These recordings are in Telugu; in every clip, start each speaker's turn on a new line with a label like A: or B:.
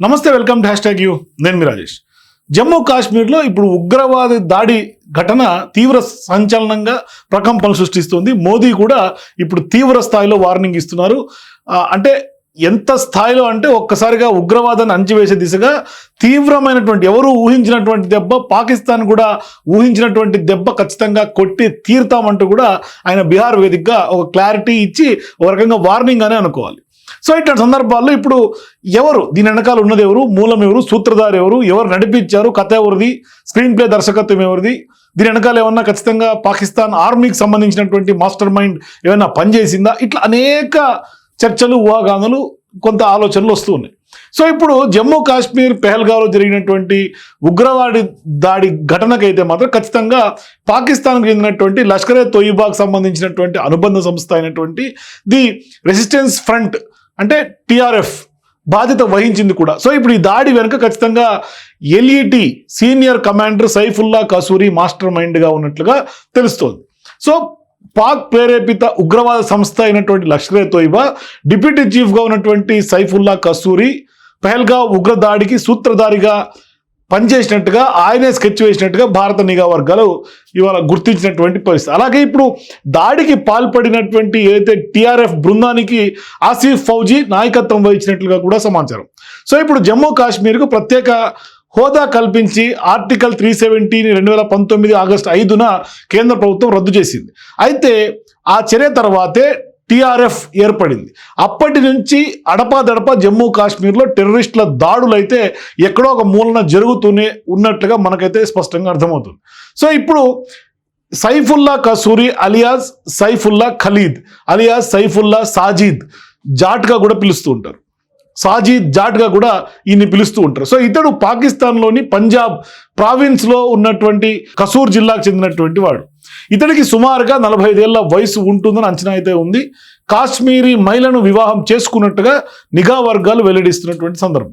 A: నమస్తే వెల్కమ్ హ్యాష్ ట్యాగ్ యూ. నేను మీ రాజేష్. జమ్మూ కాశ్మీర్లో ఇప్పుడు ఉగ్రవాది దాడి ఘటన తీవ్ర సంచలనంగా ప్రకంపనలు సృష్టిస్తుంది. మోదీ కూడా ఇప్పుడు తీవ్ర స్థాయిలో వార్నింగ్ ఇస్తున్నారు. అంటే ఎంత స్థాయిలో అంటే ఒక్కసారిగా ఉగ్రవాదాన్ని అంచివేసే దిశగా తీవ్రమైనటువంటి ఎవరు ఊహించినటువంటి దెబ్బ పాకిస్తాన్ కూడా ఊహించినటువంటి దెబ్బ ఖచ్చితంగా కొట్టి తీర్తామంటూ కూడా ఆయన బీహార్ వేదికగా ఒక క్లారిటీ ఇచ్చి ఒక రకంగా వార్నింగ్ అనే అనుకోవాలి. సో ఇట్లాంటి సందర్భాల్లో ఇప్పుడు ఎవరు? దీని వెనకాల ఉన్నది ఎవరు? మూలం ఎవరు? సూత్రధారు ఎవరు? ఎవరు నడిపించారు? కథ ఎవరిది? స్క్రీన్ ప్లే దర్శకత్వం ఎవరిది? దీని వెనకాల ఏమన్నా ఖచ్చితంగా పాకిస్తాన్ ఆర్మీకి సంబంధించినటువంటి మాస్టర్ మైండ్ ఏమైనా పనిచేసిందా? ఇట్లా అనేక చర్చలు ఊహాగానాలు కొంత ఆలోచనలు వస్తూ ఉన్నాయి. సో ఇప్పుడు జమ్మూ కాశ్మీర్ పెహల్గాలో జరిగినటువంటి ఉగ్రవాడి దాడి ఘటనకైతే మాత్రం ఖచ్చితంగా పాకిస్తాన్కి చెందినటువంటి లష్కరే తొయ్యిబాకు సంబంధించినటువంటి అనుబంధ సంస్థ అయినటువంటి ది రెసిస్టెన్స్ ఫ్రంట్ అంటే టీఆర్ఎఫ్ బాధ్యత వహించింది కూడా. సో ఇప్పుడు ఈ దాడి వెనుక ఖచ్చితంగా LET senior commander Saifullah Kasuri master మైండ్గా ఉన్నట్లుగా తెలుస్తోంది. సో పాక్ ప్రేరేపిత ఉగ్రవాద సంస్థ అయినటువంటి లష్కరే తోయిబా డిప్యూటీ చీఫ్గా ఉన్నటువంటి సైఫుల్లా కసూరి పెహల్గా ఉగ్ర దాడికి సూత్రధారిగా పనిచేసినట్టుగా ఆయనే స్కెచ్ వేసినట్టుగా భారత నిఘా వర్గాలు ఇవాళ గుర్తించినటువంటి పరిస్థితి. అలాగే ఇప్పుడు దాడికి పాల్పడినటువంటి ఏదైతే టీఆర్ఎఫ్ బృందానికి ఆసిఫ్ ఫౌజీ నాయకత్వం వహించినట్లుగా కూడా సమాచారం. సో ఇప్పుడు జమ్మూ కాశ్మీర్కు ప్రత్యేక హోదా కల్పించి ఆర్టికల్ త్రీ సెవెంటీని రెండు వేల పంతొమ్మిది ఆగస్టు ఐదున కేంద్ర ప్రభుత్వం రద్దు చేసింది. అయితే ఆ చర్య తర్వాతే టిఆర్ఎఫ్ ఏర్పడింది. అప్పటి నుంచి అడపాదడప జమ్మూ కాశ్మీర్లో టెర్రరిస్టుల దాడులు అయితే ఎక్కడో ఒక మూలన జరుగుతూనే ఉన్నట్లుగా మనకైతే స్పష్టంగా అర్థమవుతుంది. సో ఇప్పుడు సైఫుల్లా కసూరి అలియాస్ సైఫుల్లా ఖలీద్ అలియాస్ సైఫుల్లా సాజీద్ జాట్గా కూడా పిలుస్తూ ఉంటారు. సాజీద్ జాట్గా కూడా ఈయన్ని పిలుస్తూ ఉంటారు. సో ఇతడు పాకిస్తాన్లోని పంజాబ్ ప్రావిన్స్లో ఉన్నటువంటి కసూర్ జిల్లాకు చెందినటువంటి వాడు. ఇతడికి సుమారుగా నలభై ఐదేళ్ళ వయసు ఉంటుందని అంచనా అయితే ఉంది. కాశ్మీరీ మహిళను వివాహం చేసుకున్నట్టుగా నిఘా వర్గాలు వెల్లడిస్తున్నటువంటి సందర్భం.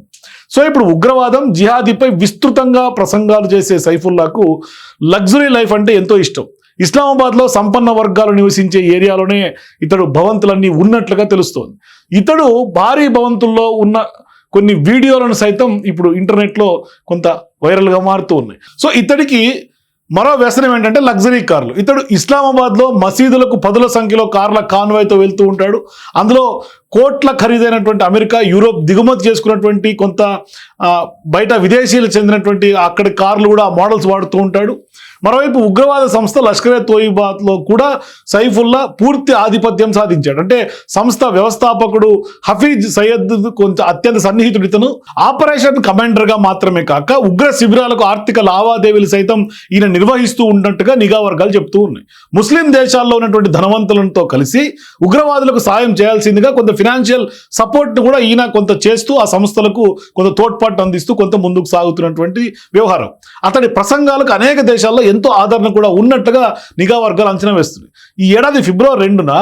A: సో ఇప్పుడు ఉగ్రవాదం జిహాదీపై విస్తృతంగా ప్రసంగాలు చేసే సైఫుల్లాకు లగ్జరీ లైఫ్ అంటే ఎంతో ఇష్టం. ఇస్లామాబాద్లో సంపన్న వర్గాలు నివసించే ఏరియాలోనే ఇతడు భవంతులన్నీ ఉన్నట్లుగా తెలుస్తోంది. ఇతడు భారీ భవంతుల్లో ఉన్న కొన్ని వీడియోలను సైతం ఇప్పుడు ఇంటర్నెట్లో కొంత వైరల్గా మారుతూ ఉన్నాయి. సో ఇతడికి మరో వ్యసనం ఏంటంటే లగ్జరీ కార్లు. ఇతడు ఇస్లామాబాద్లో మసీదులకు పదుల సంఖ్యలో కార్ల కాన్వాయ్తో వెళ్తూ ఉంటాడు. అందులో కోట్ల ఖరీదైనటువంటి అమెరికా యూరోప్ దిగుమతి చేసుకున్నటువంటి కొంత బయట విదేశీయులకు చెందినటువంటి అక్కడి కార్లు కూడా మోడల్స్ వాడుతూ ఉంటాడు. మరోవైపు ఉగ్రవాద సంస్థ లష్కరే తోయిబాత్లో కూడా సైఫుల్లా పూర్తి ఆధిపత్యం సాధించాడు. అంటే సంస్థ వ్యవస్థాపకుడు హఫీజ్ సయ్యద్ కొంచెం అత్యంత సన్నిహితుడు ఇతను. ఆపరేషన్ కమాండర్గా మాత్రమే కాక ఉగ్ర శిబిరాలకు ఆర్థిక లావాదేవీలు సైతం ఈయన నిర్వహిస్తూ ఉన్నట్టుగా నిఘా వర్గాలు చెప్తూ ఉన్నాయి. ముస్లిం దేశాల్లో ఉన్నటువంటి ధనవంతులతో కలిసి ఉగ్రవాదులకు సాయం చేయాల్సిందిగా కొంత ఫినాన్షియల్ సపోర్ట్ కూడా ఈయన కొంత చేస్తూ ఆ సంస్థలకు కొంత తోడ్పాటు అందిస్తూ కొంత ముందుకు సాగుతున్నటువంటి వ్యవహారం. అతడి ప్రసంగాలకు అనేక దేశాల్లో ఎంతో ఆదరణ కూడా ఉన్నట్టుగా నిఘా వర్గాలు అంచనా వేస్తున్నాయి. ఈ ఏడాది ఫిబ్రవరి రెండున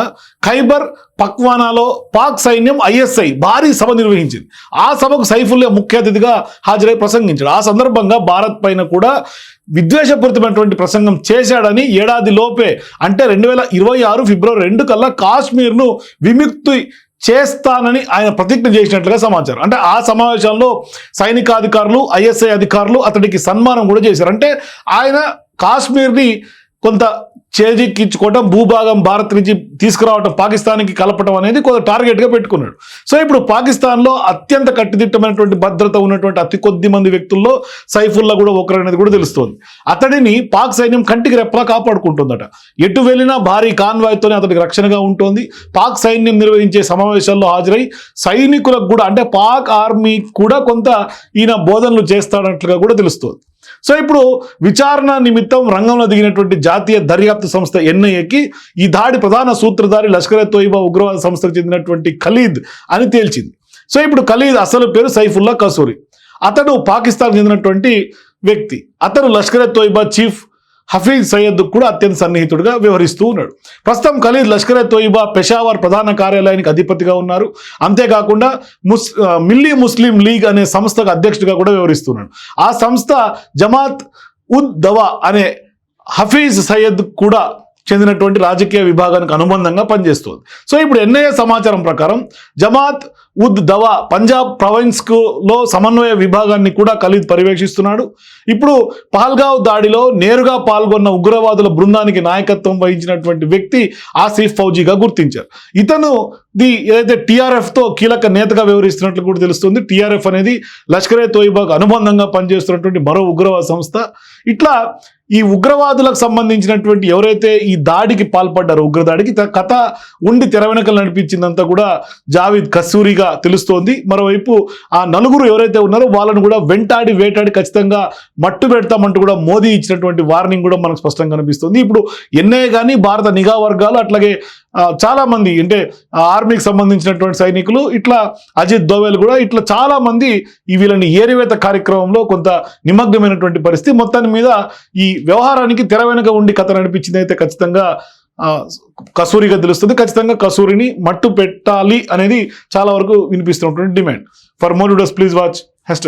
A: ఖైబర్ పక్వానాలో పాక్ సైన్యం ఐఎస్ఐ భారీ సభ నిర్వహించింది. ఆ సభకు సైఫుల్లే ముఖ్య అతిథిగా హాజరై ప్రసంగించాడు ఆ సందర్భంగా భారత్ పైన కూడా విద్వేషపూరితమైనటువంటి ప్రసంగం చేశాడని ఏడాది లోపే అంటే రెండు వేల ఇరవై ఆరు ఫిబ్రవరి రెండు కల్లా కాశ్మీర్ను విముక్తి చేస్తానని ఆయన ప్రతిజ్ఞ చేసినట్లుగా సమాచారం. అంటే ఆ సమావేశంలో సైనికాధికారులు ఐఎస్ఐ అధికారులు అతడికి సన్మానం కూడా చేశారు. అంటే ఆయన కాశ్మీర్ని కొంత చేజిక్కించుకోవటం భూభాగం భారత్ నుంచి తీసుకురావటం పాకిస్తాన్కి కలపడం అనేది కొంత టార్గెట్గా పెట్టుకున్నాడు. సో ఇప్పుడు పాకిస్తాన్లో అత్యంత కట్టుదిట్టమైనటువంటి భద్రత ఉన్నటువంటి అతి కొద్ది మంది వ్యక్తుల్లో సైఫుల్లా కూడా ఒకరు అనేది కూడా తెలుస్తోంది. అతడిని పాక్ సైన్యం కంటికి రెప్పలా కాపాడుకుంటుందట. ఎటు వెళ్ళినా భారీ కాన్వాయ్తోనే అతడికి రక్షణగా ఉంటుంది. పాక్ సైన్యం నిర్వహించే సమావేశాల్లో హాజరై సైనికులకు కూడా అంటే పాక్ ఆర్మీ కూడా కొంత ఈయన బోధనలు చేస్తాడన్నట్లుగా కూడా తెలుస్తోంది. సో ఇప్పుడు విచారణ నిమిత్తం రంగంలో దిగినటువంటి జాతీయ దర్యాప్తు సంస్థ ఎన్ఐఏకి ఈ దాడి ప్రధాన సూత్రధారి లష్కర్ ఎ తోయిబా ఉగ్రవాద సంస్థకు చెందినటువంటి ఖలీద్ అని తేల్చింది. సో ఇప్పుడు ఖలీద్ అసలు పేరు సైఫుల్లా కసూరి. అతడు పాకిస్తాన్ చెందినటువంటి వ్యక్తి. అతను లష్కర్ ఎ తోయిబా చీఫ్ హఫీజ్ సయ్యద్ కూడా అత్యంత సన్నిహితుడిగా వ్యవహరిస్తూ ఉన్నాడు. ప్రస్తుతం ఖలీద్ లష్కర్ తోయిబా పెషావర్ ప్రధాన కార్యాలయానికి అధిపతిగా ఉన్నారు. అంతేకాకుండా ముస్ మిల్లీ ముస్లిం లీగ్ అనే సంస్థకు అధ్యక్షుడిగా కూడా వ్యవహరిస్తున్నాడు ఆ సంస్థ జమాత్ ఉద్ దవా అనే హఫీజ్ సయ్యద్ కూడా చెందినటువంటి రాజకీయ విభాగానికి అనుబంధంగా పనిచేస్తుంది. సో ఇప్పుడు ఎన్ఐఏ సమాచారం ప్రకారం జమాత్ ఉద్ దవా పంజాబ్ ప్రొవిన్స్లో సమన్వయ విభాగాన్ని కూడా ఖలీద్ పర్యవేక్షిస్తున్నాడు. ఇప్పుడు పహల్గావ్ దాడిలో నేరుగా పాల్గొన్న ఉగ్రవాదుల బృందానికి నాయకత్వం వహించినటువంటి వ్యక్తి ఆసిఫ్ ఫౌజీగా గుర్తించారు. ఇతను ది ఏదైతే టీఆర్ఎఫ్తో కీలక నేతగా వ్యవహరిస్తున్నట్లు కూడా తెలుస్తుంది. టీఆర్ఎఫ్ అనేది లష్కరే తోయిబాకు అనుబంధంగా పనిచేస్తున్నటువంటి మరో ఉగ్రవాద సంస్థ. ఇట్లా ఈ ఉగ్రవాదులకు సంబంధించినటువంటి ఎవరైతే ఈ దాడికి పాల్పడ్డారో ఉగ్రదాడికి కథ ఉండి తెరవెనకలు నడిపించిందంతా కూడా జావీద్ కస్తూరిగా తెలుస్తోంది. మరోవైపు ఆ నలుగురు ఎవరైతే ఉన్నారో వాళ్ళను కూడా వెంటాడి వేటాడి ఖచ్చితంగా మట్టు పెడతామంటూ కూడా మోదీ ఇచ్చినటువంటి వార్నింగ్ కూడా మనకు స్పష్టంగా కనిపిస్తుంది. ఇప్పుడు ఎన్ఏ కానీ భారత నిఘా వర్గాలు అట్లాగే చాలామంది అంటే ఆర్మీకి సంబంధించినటువంటి సైనికులు ఇట్లా అజిత్ దోవెల్ కూడా ఇట్లా చాలామంది ఈ వీళ్ళని ఏరివేత కార్యక్రమంలో కొంత నిమగ్నమైనటువంటి పరిస్థితి. మొత్తాన్ని మీద ఈ వ్యవహారానికి తెర వెనుక ఉండి కథ నడిపించింది అయితే ఖచ్చితంగా కసూరిగా తెలుస్తుంది ఖచ్చితంగా కసూరిని మట్టు పెట్టాలి అనేది చాలా వరకు వినిపిస్తున్నటువంటి demand. For more does please watch hash